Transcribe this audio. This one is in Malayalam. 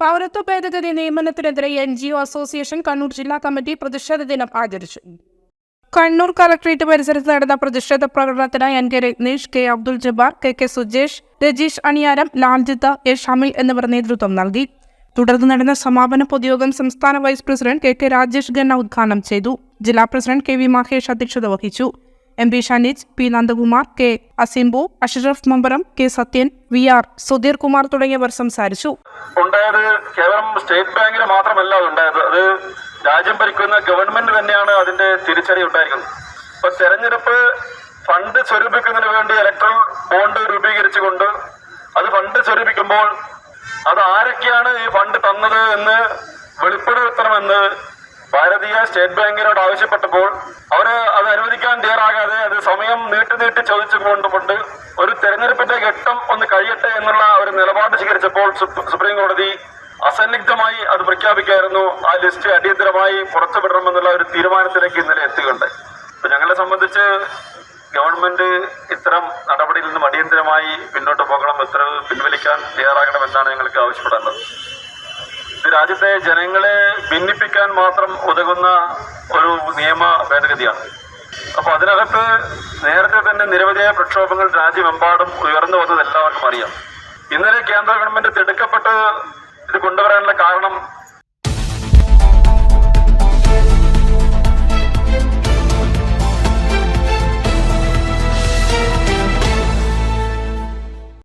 പൗരത്വ ഭേദഗതി നിയമനത്തിനെതിരെ N G O association Kannur ജില്ലാ കമ്മിറ്റി പ്രതിഷേധ ദിനം ആചരിച്ചു. കണ്ണൂർ കളക്ട്രേറ്റ് പരിസരത്ത് നടന്ന പ്രതിഷേധ പ്രകടനത്തിനായി N K Ratnesh K Abdul Jabbar K K Sujesh Rajeesh Aniyaram Laljith A Shamil എന്നിവർ നേതൃത്വം നൽകി. തുടർന്ന് നടന്ന സമാപന പൊതുയോഗം സംസ്ഥാന vice president K K Rajesh Khanna ഉദ്ഘാടനം ചെയ്തു. ജില്ലാ പ്രസിഡന്റ് കെ വി മഹേഷ് അധ്യക്ഷത വഹിച്ചു. M P Shanij P Nandakumar K Asimbu Ashraf Mambaram K Sathyan V R Sudheer Kumar തുടങ്ങിയവർ സംസാരിച്ചു. ഉണ്ടായത് കേവലം സ്റ്റേറ്റ് ബാങ്കിന് മാത്രമല്ല ഉണ്ടായത് അത് രാജ്യം ഭരിക്കുന്ന ഗവൺമെന്റ് തന്നെയാണ് അതിന്റെ തിരിച്ചടി ഉണ്ടായിരിക്കുന്നത്. ഇപ്പൊ തെരഞ്ഞെടുപ്പ് ഫണ്ട് സ്വരൂപിക്കുന്നതിന് വേണ്ടി ഇലക്ട്രൽ ബോണ്ട് രൂപീകരിച്ചുകൊണ്ട് അത് ഫണ്ട് സ്വരൂപിക്കുമ്പോൾ അത് ആരൊക്കെയാണ് ഈ ഫണ്ട് തന്നത് എന്ന് വെളിപ്പെടുത്തണമെന്ന് ഭാരതീയ സ്റ്റേറ്റ് ബാങ്കിനോട് ആവശ്യപ്പെട്ടപ്പോൾ അവർ അനുവദിക്കാൻ തയ്യാറാകാതെ അത് സമയം നീട്ടി നീട്ടി ചോദിച്ചുകൊണ്ടുകൊണ്ട് ഒരു തെരഞ്ഞെടുപ്പിന്റെ ഘട്ടം ഒന്ന് കഴിയട്ടെ എന്നുള്ള ഒരു നിലപാട് സ്വീകരിച്ചപ്പോൾ സുപ്രീം കോടതി അസന്നിഗ്ധമായി അത് പ്രഖ്യാപിക്കായിരുന്നു ആ ലിസ്റ്റ് അടിയന്തരമായി പുറത്തുവിടണമെന്നുള്ള ഒരു തീരുമാനത്തിലേക്ക് ഇന്നലെ എത്തുകയുണ്ടായി. അപ്പൊ ഞങ്ങളെ സംബന്ധിച്ച് ഗവൺമെന്റ് ഇത്തരം നടപടിയിൽ നിന്നും അടിയന്തരമായി പിന്നോട്ട് പോകണം ഉത്തരവ് പിൻവലിക്കാൻ തയ്യാറാകണമെന്നാണ് ഞങ്ങൾക്ക് ആവശ്യപ്പെടേണ്ടത് ഇത് രാജ്യത്തെ ജനങ്ങളെ ഭിന്നിപ്പിക്കാൻ മാത്രം ഉതകുന്ന ഒരു നിയമ ഭേദഗതിയാണ്. അപ്പൊ അതിനകത്ത് നേരത്തെ തന്നെ നിരവധിയായ പ്രക്ഷോഭങ്ങൾ രാജ്യമെമ്പാടും ഉയർന്നു വന്നത് എല്ലാവർക്കും അറിയാം. ഇന്നലെ കേന്ദ്ര ഗവൺമെന്റ് തിടുക്കപ്പെട്ട് ഇത് കൊണ്ടുവരാനുള്ള കാരണം